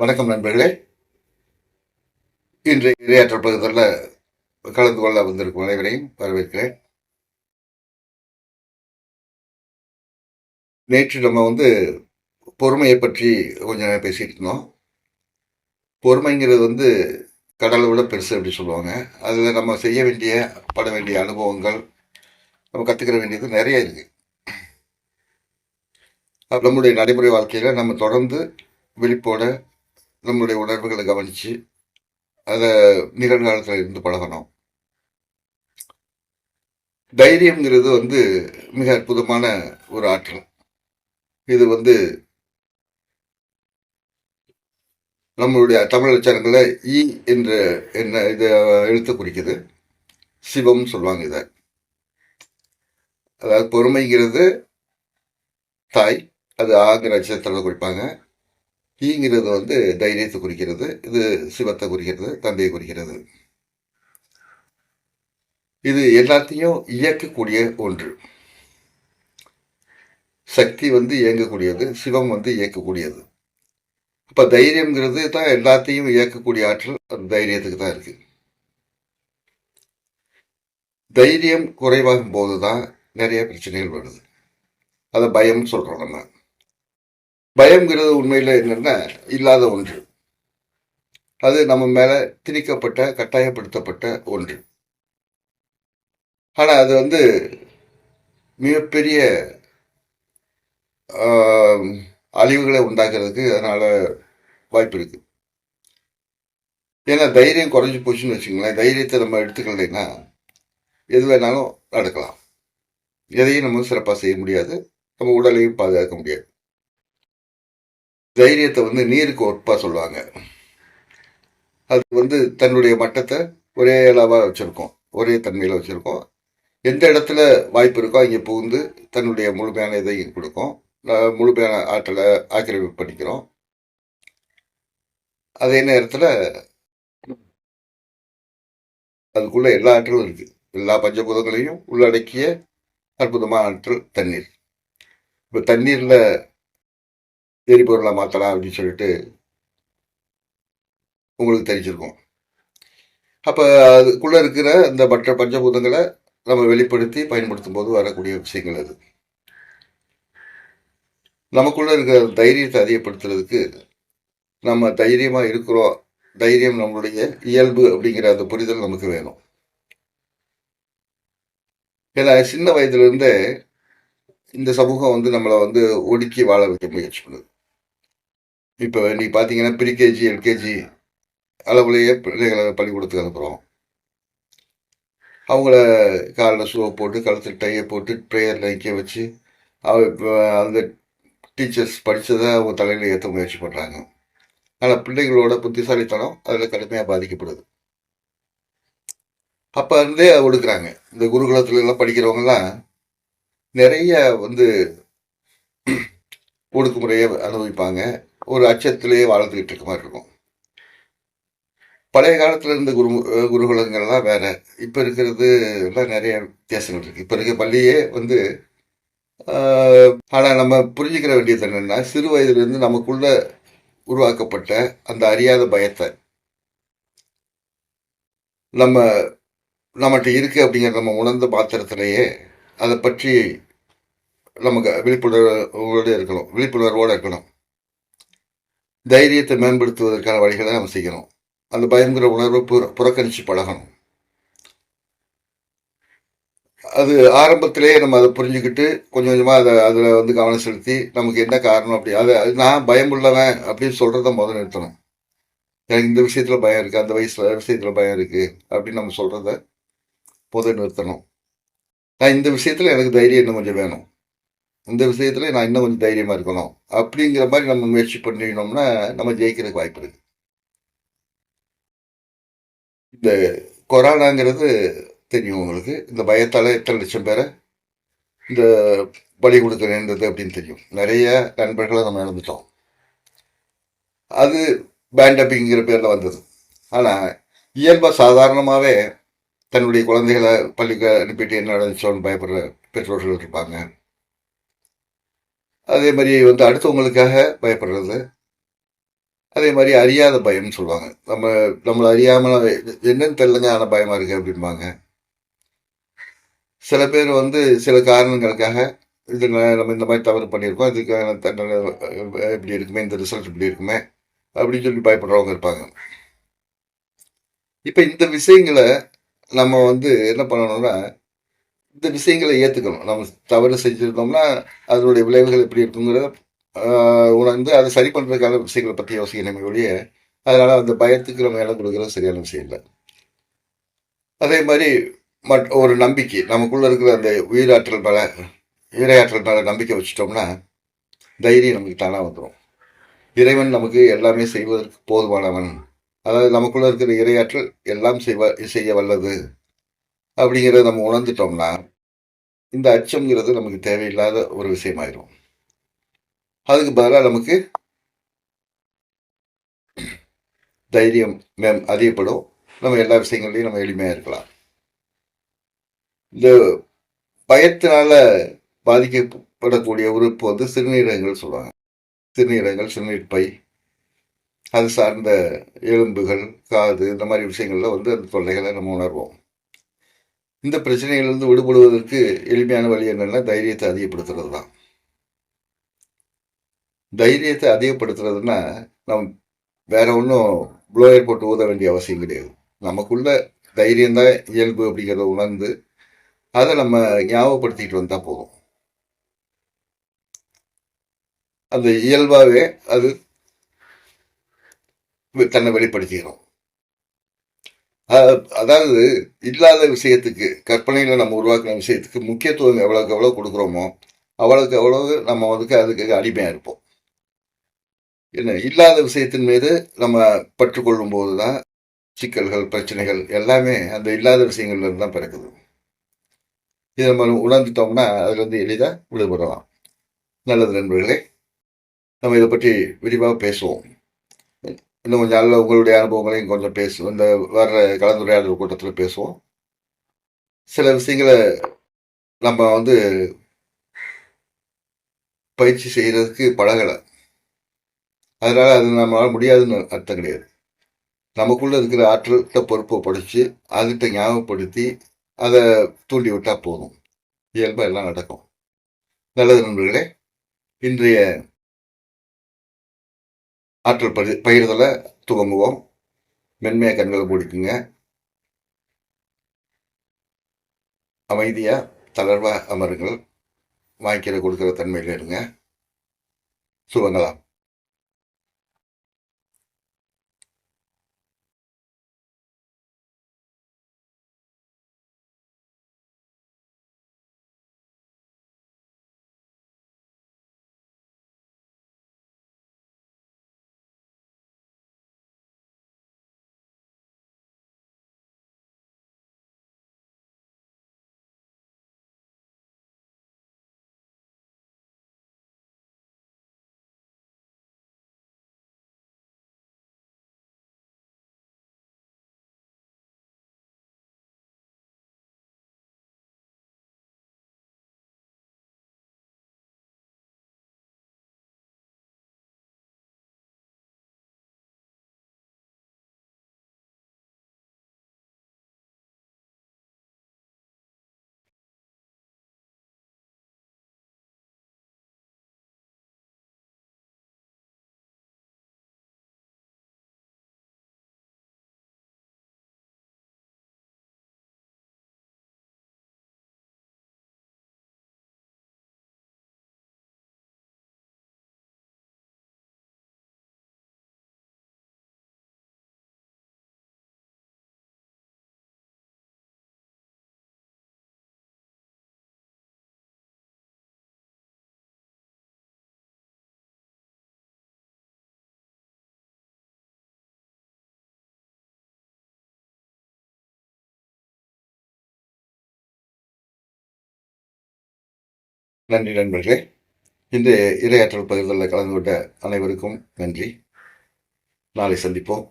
வணக்கம் நண்பர்களே. இன்றைய இரையாற்றல் பகுதியில் கலந்து கொள்ள வந்திருக்கும் அனைவரையும் வரவேற்கிறேன். நேற்று நம்ம வந்து பொறுமையை பற்றி கொஞ்ச நேரம் பேசிட்டு இருந்தோம். பொறுமைங்கிறது வந்து கடலை விட பெருசு அப்படி சொல்லுவாங்க. அதில் நம்ம செய்ய வேண்டிய பட வேண்டிய அனுபவங்கள் நம்ம கற்றுக்கிற வேண்டியது நிறைய இருக்குது நம்முடைய நடைமுறை வாழ்க்கையில் நம்ம தொடர்ந்து விழிப்போட நம்மளுடைய உணர்வுகளை கவனித்து அதை நிகழ்காலத்தில் இருந்து பழகணும். தைரியம்ங்கிறது வந்து மிக அற்புதமான ஒரு ஆற்றல். இது வந்து நம்மளுடைய தமிழ் அச்சாரங்களில் ஈ என்ற என்ன இதை எழுத்து குறிக்குது. சிவம் சொல்லுவாங்க இதை. அதாவது பொறுமைங்கிறது தாய் அது ஆங்கிற நட்சத்திரத்தில் குறிப்பாங்க. ஈங்கிறது வந்து தைரியத்தை குறிக்கிறது இது சிவத்தை குறிக்கிறது தந்தையை குறிக்கிறது. இது எல்லாத்தையும் இயக்கக்கூடிய ஒன்று. சக்தி வந்து இயங்கக்கூடியது சிவம் வந்து இயக்கக்கூடியது. இப்போ தைரியம்ங்கிறது தான் எல்லாத்தையும் இயக்கக்கூடிய ஆற்றல் அந்த தைரியத்துக்கு தான் இருக்கு. தைரியம் குறைவாகும் போது தான் நிறைய பிரச்சனைகள் வருது. அதை பயம் சொல்கிறோம் நம்ம. பயம்ங்கிறது உண்மையில் என்னென்னா இல்லாத ஒன்று. அது நம்ம மேலே திணிக்கப்பட்ட கட்டாயப்படுத்தப்பட்ட ஒன்று. ஆனால் அது வந்து மிகப்பெரிய அழிவுகளை உண்டாக்குறதுக்கு அதனால் வாய்ப்பு இருக்கு. ஏன்னா தைரியம் குறைஞ்சி போச்சுன்னு வச்சுங்களேன் தைரியத்தை நம்ம எடுத்துக்கலைன்னா எது வேணாலும் நடக்கலாம். எதையும் நம்ம சிறப்பாக செய்ய முடியாது. நம்ம உடலையும் பாதுகாக்க முடியாது. தைரியத்தை வந்து நீருக்கு ஒப்பா சொல்லுவாங்க. அது வந்து தன்னுடைய மட்டத்தை ஒரே அளவாக வச்சுருக்கோம். ஒரே தன்மையில் வச்சுருக்கோம். எந்த இடத்துல வாய்ப்பு இருக்கோ அங்கே புகுந்து தன்னுடைய முழுமையான இதை கொடுக்கும். முழுமையான ஆற்றலை ஆக்கிரமிப்பு பண்ணிக்கிறோம். அதே நேரத்தில் அதுக்குள்ளே எல்லா ஆற்றலும் இருக்குது எல்லா பஞ்சபூதங்களையும் உள்ளடக்கிய அற்புதமான ஆற்றல் தண்ணீர். இப்போ தண்ணீரில் எரிபொருளை மாற்றலாம் அப்படின்னு சொல்லிட்டு உங்களுக்கு தெரிஞ்சிருக்கும். அப்போ அதுக்குள்ளே இருக்கிற இந்த மற்ற பஞ்சபூதங்களை நம்ம வெளிப்படுத்தி பயன்படுத்தும் போது வரக்கூடிய விஷயங்கள் அது. நமக்குள்ளே இருக்கிற தைரியத்தை அதிகப்படுத்துறதுக்கு நம்ம தைரியமாக இருக்கிறோம். தைரியம் நம்மளுடைய இயல்பு அப்படிங்கிற அந்த புரிதல் நமக்கு வேணும். ஏன்னா சின்ன வயதுலேருந்தே இந்த சமூகம் வந்து நம்மளை வந்து ஒடுக்கி வாழ வைக்க முயற்சி பண்ணுது. இப்போ நீ பார்த்தீங்கன்னா ப்ரீகேஜி எல்கேஜி அளவுலேயே பிள்ளைகளை பள்ளிக்கூடத்துக்கு அனுப்புகிறோம் அவங்கள காலில் ஷூவை போட்டு கழுத்தில் டையை போட்டு ப்ரேயரில் நிற்க வச்சு அவ அந்த டீச்சர்ஸ் படித்ததை அவங்க தலையில் ஏற்ற முயற்சி பண்ணுறாங்க ஆனால் பிள்ளைகளோட புத்திசாலித்தனம் அதில் கடுமையாக பாதிக்கப்படுது. அப்போ இருந்தே அதை ஒடுக்குறாங்க. இந்த குருகுலத்துல எல்லாம் படிக்கிறவங்கலாம் நிறைய வந்து ஒடுக்குமுறையை அனுபவிப்பாங்க. ஒரு அச்சத்திலேயே வாழ்ந்துக்கிட்டு இருக்க மாதிரி இருக்கும். பழைய காலத்தில் இருந்த குரு குருகுலங்கள்லாம் வேறு. இப்போ இருக்கிறது எல்லாம் நிறைய வித்தியாசங்கள் இருக்குது இப்போ இருக்கிற பள்ளியே வந்து ஆனால் நம்ம புரிஞ்சுக்கிற வேண்டியது என்னென்னா சிறு வயதுலேருந்து நமக்குள்ள உருவாக்கப்பட்ட அந்த அறியாத பயத்தை நம்ம நம்மகிட்ட இருக்கு அப்படிங்கிற நம்ம உணர்ந்த பாத்திரத்திலேயே அதை பற்றி நமக்கு விழிப்புணர்வோடு இருக்கணும். விழிப்புணர்வோடு இருக்கணும். தைரியத்தை மேம்படுத்துவதற்கான வழிகளை நம்ம செய்யணும். அந்த பயங்கிற உணர்வை புற புறக்கணித்து பழகணும். அது ஆரம்பத்திலேயே நம்ம அதை புரிஞ்சுக்கிட்டு கொஞ்சம் கொஞ்சமாக அதை அதில் வந்து கவனம் செலுத்தி நமக்கு என்ன காரணம் அப்படி அதை அது நான் பயம் உள்ளவன் அப்படின்னு சொல்கிறத முதல் நிறுத்தணும். எனக்கு இந்த விஷயத்தில் பயம் இருக்குது அந்த வயசில் விஷயத்தில் பயம் இருக்குது அப்படின்னு நம்ம சொல்கிறத முதல் நிறுத்தணும். நான் இந்த விஷயத்தில் எனக்கு தைரியம் இன்னும் கொஞ்சம் வேணும். இந்த விஷயத்தில் நான் இன்னும் கொஞ்சம் தைரியமாக இருக்கணும். அப்படிங்கிற மாதிரி நம்ம முயற்சி பண்ணினோம்னா நம்ம ஜெயிக்கிறதுக்கு வாய்ப்பு இருக்கு. இந்த கொரோனாங்கிறது தெரியும் உங்களுக்கு. இந்த பயத்தால் எத்தனை லட்சம் பேரை இந்த பலி கொடுக்க நேர்ந்தது அப்படின்னு தெரியும். நிறைய நண்பர்களை நம்ம இழந்துட்டோம். அது பேண்டப்பிங்கிற பேரில் வந்தது. ஆனால் இயல்பாக சாதாரணமாகவே தன்னுடைய குழந்தைகளை பள்ளிக்கு அனுப்பிட்டு என்ன நடந்துச்சோன்னு பயப்படுற பெற்றோர்கள் இருப்பாங்க. அதே மாதிரி வந்து அடுத்தவங்களுக்காக பயப்படுறது. அதே மாதிரி அறியாத பயம்னு சொல்லுவாங்க. நம்ம நம்மளை அறியாமல் என்னன்னு தெரிலங்க ஆனால் பயமாக இருக்குது அப்படிம்பாங்க. சில பேர் வந்து சில காரணங்களுக்காக இது நம்ம இந்த மாதிரி தவறு பண்ணியிருக்கோம் இதுக்கான தண்டனை இப்படி இருக்குமே இந்த ரிசல்ட் இப்படி இருக்குமே அப்படின்னு சொல்லி பயப்படுறவங்க இருப்பாங்க. இப்போ இந்த விஷயங்களை நம்ம வந்து என்ன பண்ணணும்னா இந்த விஷயங்களை ஏற்றுக்கணும் நம்ம தவறு செஞ்சுருந்தோம்னா அதனுடைய விளைவுகள் எப்படி இருக்குங்கிறத உணர்ந்து அதை சரி பண்ணுறதுக்கான விஷயங்களை பற்றி யோசிக்கணுமே ஒழிய அதனால் அந்த பயத்துக்கு நம்ம இடம் கொடுக்குறது சரியான விஷயம் இல்லை. அதே மாதிரி மட் ஒரு நம்பிக்கை. நமக்குள்ளே இருக்கிற அந்த உயிராற்றல் மேல இரையாற்றல் மேல நம்பிக்கை வச்சுட்டோம்னா தைரியம் நமக்கு தானாக வந்துடும் இறைவன் நமக்கு எல்லாமே செய்வதற்கு போதுமானவன். அதாவது நமக்குள்ளே இருக்கிற இரையாற்றல் எல்லாம் செய்வ செய்ய வல்லது. அப்படிங்கிறத நம்ம உணர்ந்துட்டோம்னா இந்த அச்சம்ங்கிறது நமக்கு தேவையில்லாத ஒரு விஷயமாயிரும். அதுக்கு பதிலாக நமக்கு தைரியம் மேம் அதிகப்படும். நம்ம எல்லா விஷயங்கள்லையும் நம்ம எளிமையாக இருக்கலாம். இந்த பயத்தினால பாதிக்கப்படக்கூடிய உறுப்பு வந்து சிறுநீரகங்கள் சொல்லுவாங்க. சிறுநீரகங்கள் சிறுநீர் பை அது சார்ந்த எலும்புகள் காது இந்த மாதிரி விஷயங்களில் வந்து அந்த தொல்லைகளை நம்ம உணர்வோம். இந்த பிரச்சனைகளிலிருந்து விடுபடுவதற்கு எளிமையான வழி என்னன்னா தைரியத்தை அதிகப்படுத்துறது தான் தைரியத்தை அதிகப்படுத்துறதுன்னா நம் வேற ஒன்றும் ப்ளோயர் போட்டு ஊத வேண்டிய அவசியம் கிடையாது. நமக்குள்ள தைரியம் தான் இயல்பு அப்படிங்கிறத உணர்ந்து அதை நம்ம ஞாபகப்படுத்திட்டு வந்தால் போதும். அந்த இயல்பாகவே அது தன்னை வெளிப்படுத்திக்கிறோம் அதாவது இல்லாத விஷயத்துக்கு கற்பனையில் நம்ம உருவாக்கின விஷயத்துக்கு முக்கியத்துவம் எவ்வளோக்கு எவ்வளோ கொடுக்குறோமோ அவ்வளோக்கு அவ்வளவு நம்ம வந்து அதுக்கு அடிமையாக இருப்போம். என்ன இல்லாத விஷயத்தின் மீது நம்ம பற்றுக்கொள்ளும் போது தான் சிக்கல்கள் பிரச்சனைகள் எல்லாமே அந்த இல்லாத விஷயங்கள்ல இருந்து தான் பிறக்குது. இதை நம்ம உணர்ந்துட்டோம்னா அதுலேருந்து எளிதாக விடுபடலாம். நல்லது நண்பர்களே நம்ம இதை பற்றி விரிவாக பேசுவோம். இன்னும் கொஞ்சம் நல்ல உங்களுடைய அனுபவங்களையும் கொஞ்சம் பேசுவோம் இந்த வர்ற கலந்துரையாடல் கூட்டத்தில் பேசுவோம். சில விஷயங்களை நம்ம வந்து பயிற்சி செய்கிறதுக்கு பழகலை. அதனால் அது நம்மளால் முடியாதுன்னு அர்த்தம் கிடையாது. நமக்குள்ளே இருக்கிற ஆற்றல்கிட்ட பொறுப்பை படித்து அதுகிட்ட ஞாபகப்படுத்தி அதை தூண்டி விட்டால் போதும். இயல்பாக எல்லாம் நடக்கும். நல்லது நண்பர்களே இன்றைய ஆற்றல் பயிர் பயிர்தலை துவங்குவோம். மென்மையாக கண்களை மூடிக்குங்க. அமைதியாக தளர்வாக அமருங்கள். வாங்கிக்கிற கொடுக்குற தன்மையில் இருங்க. சுகங்களா நன்றி நண்பர்களே. இந்த இரையாற்றல் பகிர்தலில் கலந்து கொண்ட அனைவருக்கும் நன்றி. நாளை சந்திப்போம்.